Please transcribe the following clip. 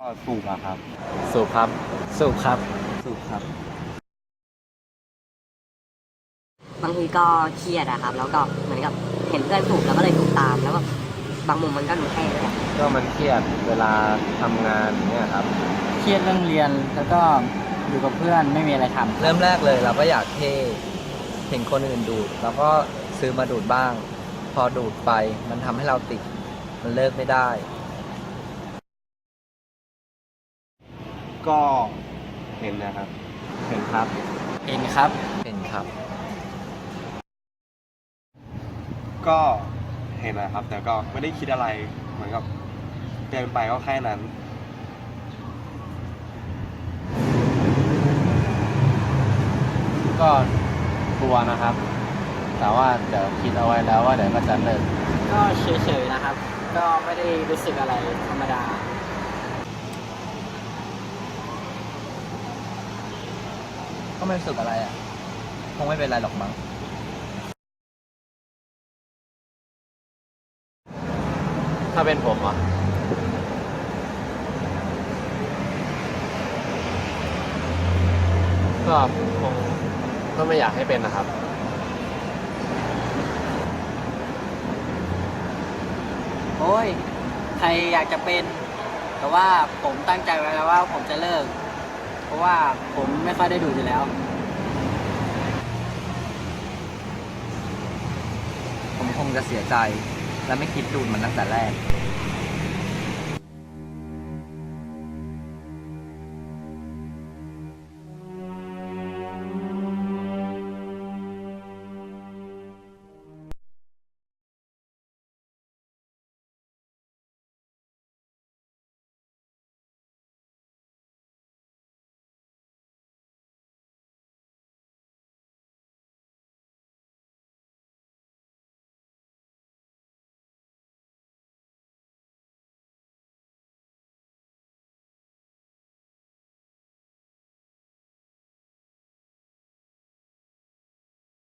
ก็สูบอะครับ สูบครับ สูบครับ สูบครับ บางทีก็เครียดอะครับ แล้วก็เหมือนกับเห็นเพื่อนสูบแล้วก็เลยสูบตาม แล้วก็บางมุมมันก็ดูเท่ด้วยก็มันเครียดเวลาทำงานเนี่ยครับ เครียดเรื่องเรียนแล้วก็อยู่กับเพื่อนไม่มีอะไรทำเริ่มแรกเลยเราก็อยากเท่เห็นคนอื่นดูดแล้วก็ซื้อมาดูดบ้าง พอดูดไปมันทำให้เราติด มันเลิกไม่ได้ ก็เห็นนะครับ เห็นครับเองครับเป็นครับ ก็เห็นนะครับ แต่ก็ไม่ได้คิดอะไรเหมือนกับเดินไปก็แค่นั้น ก็กลัวนะครับ แต่ว่าเดี๋ยวคิดเอาไว้แล้วว่าเดี๋ยวก็จะเลิกก็เฉยๆนะครับ ก็ไม่ได้รู้สึกอะไรธรรมดา ก็ไม่รู้สึกอะไรอะ คงไม่เป็นไรหรอกมั้ง ถ้าเป็นผมอะ ก็คงก็ไม่อยากให้เป็นนะครับ โอ้ย ใครอยากจะเป็น แต่ว่าผมตั้งใจไว้แล้วว่าผมจะเลิก ราะว่าผมไม่ค่อยได้ดูอยู่แล้ว ผมคงจะเสียใจและไม่คิดดูดมันตั้งแต่แรก